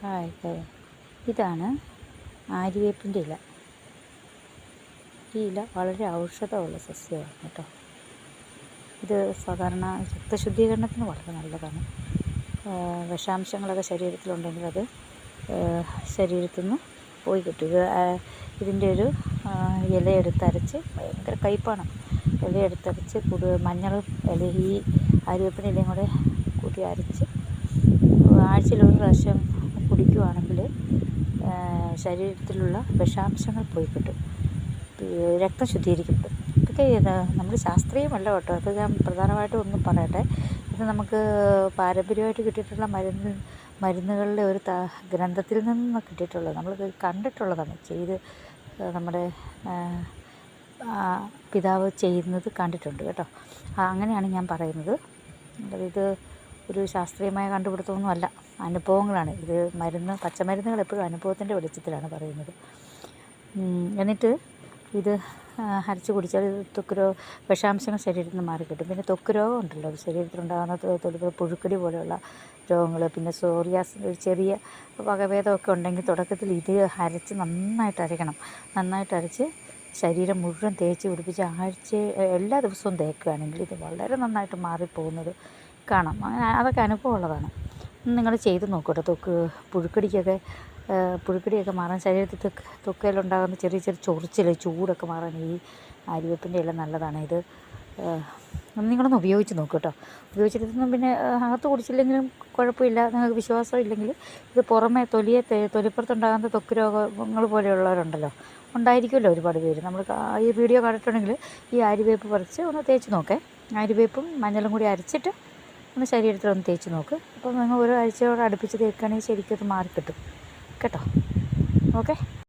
Hi hi ഇതാണ് ആര്യവേപ്പിന്റെ ഇല. ഈ ഇല വളരെ ഔഷധമുള്ള സസ്യമാണ് കേട്ടോ. ഇത് സാധാരണ രക്തശുദ്ധീകരണത്തിന് വളരെ നല്ലതാണ്. വിഷാംശങ്ങളൊക്കെ ശരീരത്തിലുണ്ടെങ്കിൽ അത് ശരീരത്തിൽ നിന്ന് പോയി കിട്ടും. ഇത് ഇതിന്റെ ഒരു ഇലയെടുത്തരച്ച് ഭയങ്കര കയ്പ്പാണ് ഇല കൂടുതൽ മഞ്ഞൾ ഇല ഈ അരിവേപ്പിന്റെ ഇലയും കൂടെ കൂട്ടി അരച്ച് ആഴ്ചയിൽ ഒരു പ്രാവശ്യം കുടിക്കുവാണെങ്കിൽ ശരീരത്തിലുള്ള വിഷാംശങ്ങൾ പോയി കിട്ടും രക്തം ശുദ്ധീകരിക്കപ്പെടും ഇതൊക്കെ നമ്മൾ ശാസ്ത്രീയമല്ല കേട്ടോ. അത് ഞാൻ പ്രധാനമായിട്ടും ഒന്നും പറയട്ടെ. ഇത് നമുക്ക് പാരമ്പര്യമായിട്ട് കിട്ടിയിട്ടുള്ള മരുന്ന് മരുന്നുകളുടെ ഒരു ത ഗ്രന്ഥത്തിൽ നിന്ന് കിട്ടിയിട്ടുള്ളത്. നമ്മൾ കണ്ടിട്ടുള്ളതാണ്. ചെയ്ത് നമ്മുടെ പിതാവ് ചെയ്യുന്നത് കണ്ടിട്ടുണ്ട് കേട്ടോ. അങ്ങനെയാണ് ഞാൻ പറയുന്നത്. ഇത് ഒരു ശാസ്ത്രീയമായ കണ്ടുപിടുത്തമൊന്നും അല്ല. അനുഭവങ്ങളാണ്. ഇത് മരുന്ന് പച്ചമരുന്നുകൾ എപ്പോഴും അനുഭവത്തിന്റെ വെളിച്ചത്തിലാണ് പറയുന്നത്. എന്നിട്ട് ഇത് അരച്ച് കുടിച്ചാൽ തൊക്ക് ത്വക്ക് രോ വിഷാംശങ്ങൾ ശരീരത്തിൽ നിന്ന് മാറിക്കിട്ടും. പിന്നെ ത്വക്ക് രോഗം ഉണ്ടല്ലോ. ശരീരത്തിലുണ്ടാകുന്ന തൊ- തൊലി പുഴുക്കടി പോലെയുള്ള രോഗങ്ങൾ പിന്നെ സോറിയാസ് ഒരു ചെറിയ വകഭേദമൊക്കെ ഉണ്ടെങ്കിൽ തുടക്കത്തിൽ ഇത് അരച്ച് നന്നായിട്ട് അരയ്ക്കണം നന്നായിട്ട് അരച്ച് ശരീരം മുഴുവൻ തേച്ച് പിടിപ്പിച്ച് ആഴ്ച എല്ലാ ദിവസവും തേക്കുകയാണെങ്കിൽ ഇത് വളരെ നന്നായിട്ട് മാറിപ്പോകുന്നത് കാണാം. അങ്ങനെ അതൊക്കെ അനുഭവമുള്ളതാണ്. നിങ്ങൾ ചെയ്ത് നോക്കൂട്ടോ തൊക്ക് പുഴുക്കടിക്കൊക്കെ പുഴുക്കടിയൊക്കെ മാറാൻ ശരീരത്തിൽ തൊക്ക് തൊക്കയിലുണ്ടാകുന്ന ചെറിയ ചെറിയ ചൊറിച്ചിൽ ചൂടൊക്കെ മാറാൻ ഈ ആര്യവേപ്പിന്റെ എല്ലാം നല്ലതാണ്. ഇത് നിങ്ങളൊന്ന് ഉപയോഗിച്ച് നോക്കൂ കേട്ടോ. ഉപയോഗിച്ചിട്ടൊന്നും പിന്നെ അകത്ത് കുടിച്ചില്ലെങ്കിലും കുഴപ്പമില്ല. നിങ്ങൾക്ക് വിശ്വാസം ഇല്ലെങ്കിൽ ഇത് പുറമെ തൊലിയെ തൊലിപ്പുറത്തുണ്ടാകുന്ന തൊക്ക് രോഗങ്ങൾ പോലെയുള്ളവരുണ്ടല്ലോ. ഉണ്ടായിരിക്കുമല്ലോ ഒരുപാട് പേര്. നമ്മൾ ഈ വീഡിയോ കണ്ടിട്ടുണ്ടെങ്കിൽ ഈ ആര്യവേപ്പ് പറിച്ച് ഒന്ന് തേച്ച് നോക്കേ. ആര്യവേപ്പും മഞ്ഞളും കൂടി അരച്ചിട്ട് ഒന്ന് ശരീരത്തിൽ ഒന്ന് തേച്ച് നോക്ക്. അപ്പോൾ നിങ്ങൾ ഒരു ആഴ്ചയോടെ അടുപ്പിച്ച് തേക്കുകയാണെങ്കിൽ ശരിക്കും അത് മാറിക്കിട്ടും. കേട്ടോ? ഓക്കെ?